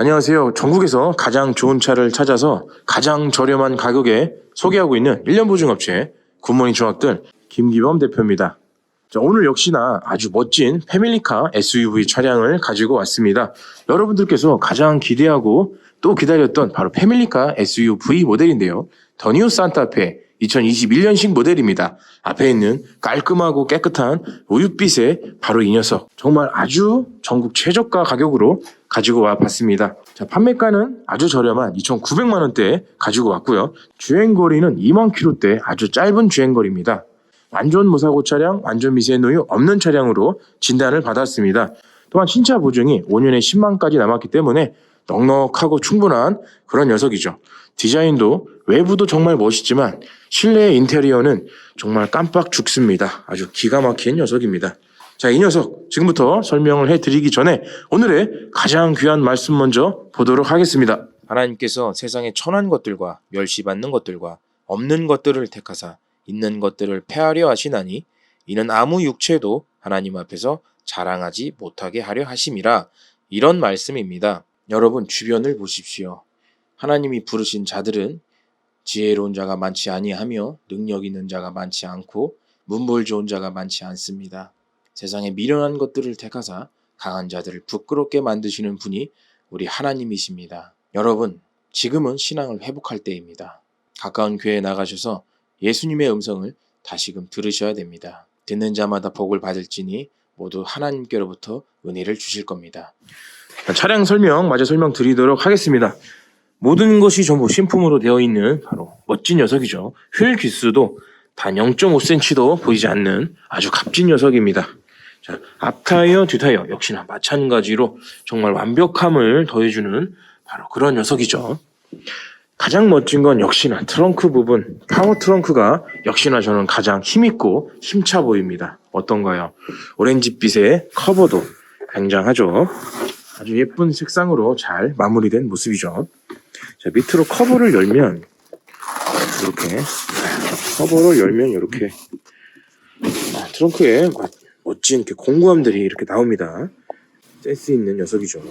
안녕하세요. 전국에서 가장 좋은 차를 찾아서 가장 저렴한 가격에 소개하고 있는 1년 보증업체 굿모닝 중학들 김기범 대표입니다. 자, 오늘 역시나 아주 멋진 패밀리카 SUV 차량을 가지고 왔습니다. 여러분들께서 가장 기대하고 또 기다렸던 바로 패밀리카 SUV 모델인데요. 더뉴 산타페 2021년식 모델입니다. 앞에 있는 깔끔하고 깨끗한 우윳빛의 바로 이 녀석. 정말 아주 전국 최저가 가격으로 가지고 와 봤습니다. 자, 판매가는 아주 저렴한 2,900만 원대에 가지고 왔고요. 주행거리는 2만 킬로대 아주 짧은 주행거리입니다. 완전 무사고 차량, 완전 미세 노유 없는 차량으로 진단을 받았습니다. 또한 신차 보증이 5년에 10만까지 남았기 때문에 넉넉하고 충분한 그런 녀석이죠. 디자인도 외부도 정말 멋있지만 실내 인테리어는 정말 깜빡 죽습니다. 아주 기가 막힌 녀석입니다. 자, 이 녀석 지금부터 설명을 해 드리기 전에 오늘의 가장 귀한 말씀 먼저 보도록 하겠습니다. 하나님께서 세상에 천한 것들과 멸시받는 것들과 없는 것들을 택하사 있는 것들을 폐하려 하시나니 이는 아무 육체도 하나님 앞에서 자랑하지 못하게 하려 하심이라 이런 말씀입니다. 여러분 주변을 보십시오. 하나님이 부르신 자들은 지혜로운 자가 많지 아니하며 능력 있는 자가 많지 않고 문볼 좋은 자가 많지 않습니다. 세상에 미련한 것들을 택하사 강한 자들을 부끄럽게 만드시는 분이 우리 하나님이십니다. 여러분, 지금은 신앙을 회복할 때입니다. 가까운 교회에 나가셔서 예수님의 음성을 다시금 들으셔야 됩니다. 듣는 자마다 복을 받을지니 모두 하나님께로부터 은혜를 주실 겁니다. 차량 설명 마저 설명드리도록 하겠습니다. 모든 것이 전부 신품으로 되어 있는 바로 멋진 녀석이죠. 휠 기수도 단 0.5cm도 보이지 않는 아주 값진 녀석입니다. 자, 앞타이어, 뒷타이어 역시나 마찬가지로 정말 완벽함을 더해주는 바로 그런 녀석이죠. 가장 멋진 건 역시나 트렁크 부분, 파워 트렁크가 역시나 저는 가장 힘있고 힘차 보입니다. 어떤가요? 오렌지빛의 커버도 굉장하죠. 아주 예쁜 색상으로 잘 마무리된 모습이죠. 자, 밑으로 커버를 열면 이렇게 커버를 열면 이렇게 아, 트렁크에 마- 멋진 이렇게 공구함들이 이렇게 나옵니다. 센스 있는 녀석이죠.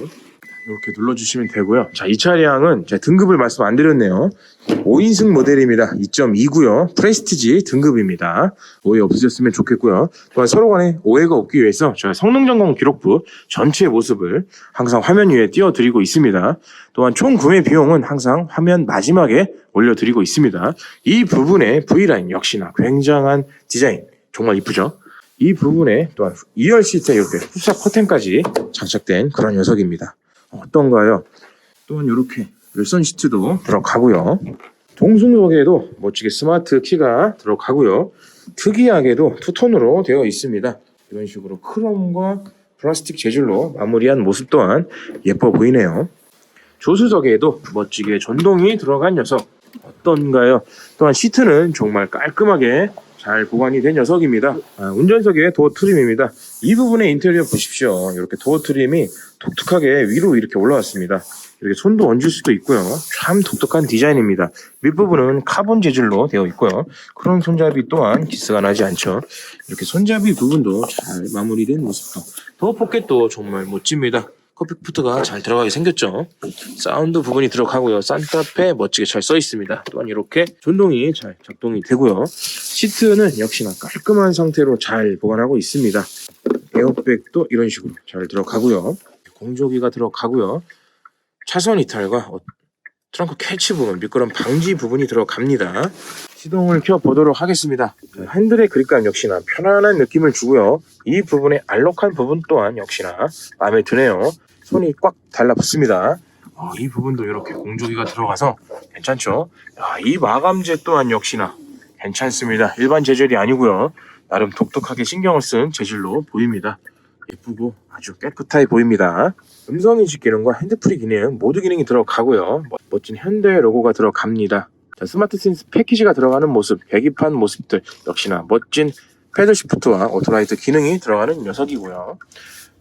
이렇게 눌러주시면 되고요. 자, 이 차량은 제가 등급을 말씀 안 드렸네요. 5인승 모델입니다. 2.2고요. 프레스티지 등급입니다. 오해 없으셨으면 좋겠고요. 또한 서로 간에 오해가 없기 위해서 저희 성능 점검 기록부 전체의 모습을 항상 화면 위에 띄워드리고 있습니다. 또한 총 구매 비용은 항상 화면 마지막에 올려드리고 있습니다. 이 부분의 V라인 역시나 굉장한 디자인 정말 이쁘죠? 이 부분에 또한 2열 시트에 이렇게 후석 커튼까지 장착된 그런 녀석입니다. 어떤가요? 또한 이렇게 열선 시트도 들어가고요. 동승석에도 멋지게 스마트 키가 들어가고요. 특이하게도 투톤으로 되어 있습니다. 이런 식으로 크롬과 플라스틱 재질로 마무리한 모습 또한 예뻐 보이네요. 조수석에도 멋지게 전동이 들어간 녀석 어떤가요? 또한 시트는 정말 깔끔하게 잘 보관이 된 녀석입니다. 아, 운전석의 도어 트림입니다. 이 부분의 인테리어 보십시오. 이렇게 도어 트림이 독특하게 위로 이렇게 올라왔습니다. 이렇게 손도 얹을 수도 있고요. 참 독특한 디자인입니다. 밑부분은 카본 재질로 되어 있고요. 그런 손잡이 또한 기스가 나지 않죠. 이렇게 손잡이 부분도 잘 마무리된 모습도. 도어 포켓도 정말 멋집니다. 커피푸트가 잘 들어가게 생겼죠. 사운드 부분이 들어가고요. 산타페 멋지게 잘 써 있습니다. 또한 이렇게 전동이 잘 작동이 되고요. 시트는 역시나 깔끔한 상태로 잘 보관하고 있습니다. 에어백도 이런 식으로 잘 들어가고요. 공조기가 들어가고요. 차선 이탈과 어, 트렁크 캐치 부분, 미끄럼 방지 부분이 들어갑니다. 시동을 켜 보도록 하겠습니다. 자, 핸들의 그립감 역시나 편안한 느낌을 주고요. 이 부분의 알록한 부분 또한 역시나 마음에 드네요. 손이 꽉 달라붙습니다. 어, 이 부분도 이렇게 공조기가 들어가서 괜찮죠? 야, 이 마감재 또한 역시나 괜찮습니다. 일반 재질이 아니고요. 나름 독특하게 신경을 쓴 재질로 보입니다. 예쁘고 아주 깨끗해 보입니다. 음성 인식 기능과 핸드프리 기능 모두 기능이 들어가고요. 멋- 멋진 현대 로고가 들어갑니다. 자, 스마트 센스 패키지가 들어가는 모습, 계기판 모습들 역시나 멋진 패들 시프트와 오토라이트 기능이 들어가는 녀석이고요.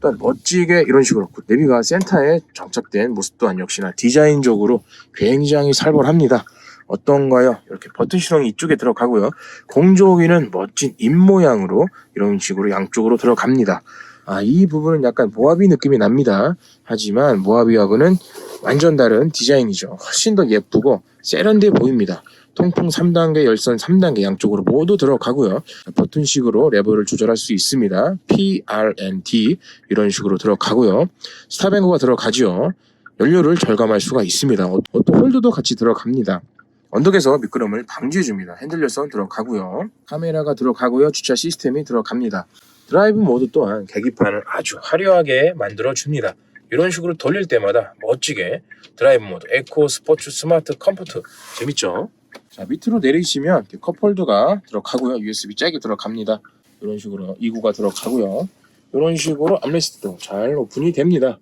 또 멋지게 이런 식으로 내비가 센터에 장착된 모습 또한 역시나 디자인적으로 굉장히 살벌합니다. 어떤가요? 이렇게 버튼 시동이 이쪽에 들어가고요. 공조기는 멋진 입 모양으로 이런 식으로 양쪽으로 들어갑니다. 아, 이 부분은 약간 모하비 느낌이 납니다. 하지만 모하비하고는 완전 다른 디자인이죠. 훨씬 더 예쁘고 세련돼 보입니다. 통풍 3단계, 열선 3단계 양쪽으로 모두 들어가고요. 자, 버튼식으로 레버를 조절할 수 있습니다. P, R, N, D 이런 식으로 들어가고요. 스타뱅거가 들어가지요. 연료를 절감할 수가 있습니다. 어, 또 홀드도 같이 들어갑니다. 언덕에서 미끄럼을 방지해줍니다. 핸들 열선 들어가고요. 카메라가 들어가고요. 주차 시스템이 들어갑니다. 드라이브 모드 또한 계기판을 아주 화려하게 만들어줍니다. 이런 식으로 돌릴 때마다 멋지게 드라이브 모드, 에코, 스포츠, 스마트, 컴포트 재밌죠? 자 밑으로 내리시면 이렇게 컵홀더가 들어가고요. USB 잭이 들어갑니다. 이런 식으로 2구가 들어가고요. 이런 식으로 암레스트도 잘 오픈이 됩니다.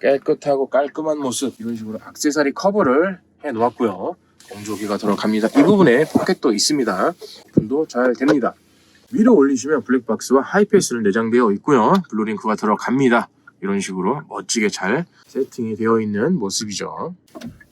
깨끗하고 깔끔한 모습 이런 식으로 악세사리 커버를 해 놓았고요. 공조기가 들어갑니다. 이 부분에 포켓도 있습니다. 오픈도 잘 됩니다. 위로 올리시면 블랙박스와 하이패스는 내장되어 있고요. 블루링크가 들어갑니다. 이런 식으로 멋지게 잘 세팅이 되어 있는 모습이죠.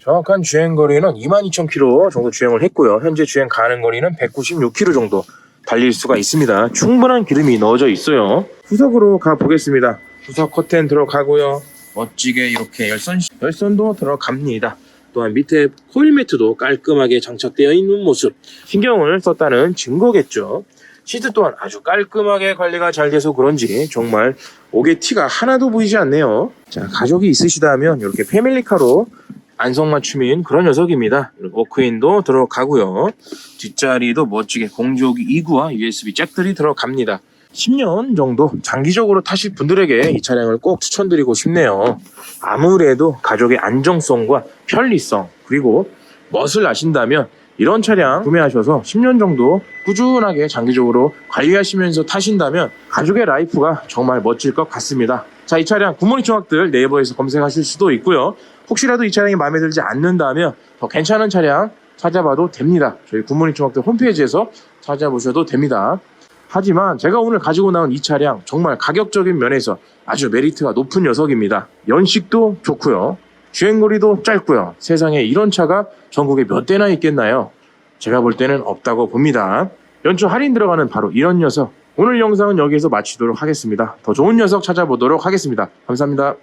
정확한 주행 거리는 22,000km 정도 주행을 했고요. 현재 주행 가능 거리는 196km 정도 달릴 수가 있습니다. 충분한 기름이 넣어져 있어요. 후석으로 가 보겠습니다. 후석 커튼 들어가고요. 멋지게 이렇게 열선 열선도 들어갑니다. 또한 밑에 코일 매트도 깔끔하게 장착되어 있는 모습. 신경을 썼다는 증거겠죠. 시트 또한 아주 깔끔하게 관리가 잘 돼서 그런지 정말 옥의 티가 하나도 보이지 않네요. 자, 가족이 있으시다면 이렇게 패밀리카로 안성맞춤인 그런 녀석입니다. 워크인도 들어가고요. 뒷자리도 멋지게 공조기 2구와 USB 잭들이 들어갑니다. 10년 정도 장기적으로 타실 분들에게 이 차량을 꼭 추천드리고 싶네요. 아무래도 가족의 안정성과 편리성 그리고 멋을 아신다면 이런 차량 구매하셔서 10년 정도 꾸준하게 장기적으로 관리하시면서 타신다면 가족의 라이프가 정말 멋질 것 같습니다. 자, 이 차량 굿모닝 총학들 네이버에서 검색하실 수도 있고요. 혹시라도 이 차량이 마음에 들지 않는다면 더 괜찮은 차량 찾아봐도 됩니다. 저희 굿모닝 총학들 홈페이지에서 찾아보셔도 됩니다. 하지만 제가 오늘 가지고 나온 이 차량 정말 가격적인 면에서 아주 메리트가 높은 녀석입니다. 연식도 좋고요. 주행거리도 짧고요. 세상에 이런 차가 전국에 몇 대나 있겠나요? 제가 볼 때는 없다고 봅니다. 연초 할인 들어가는 바로 이런 녀석. 오늘 영상은 여기에서 마치도록 하겠습니다. 더 좋은 녀석 찾아보도록 하겠습니다. 감사합니다.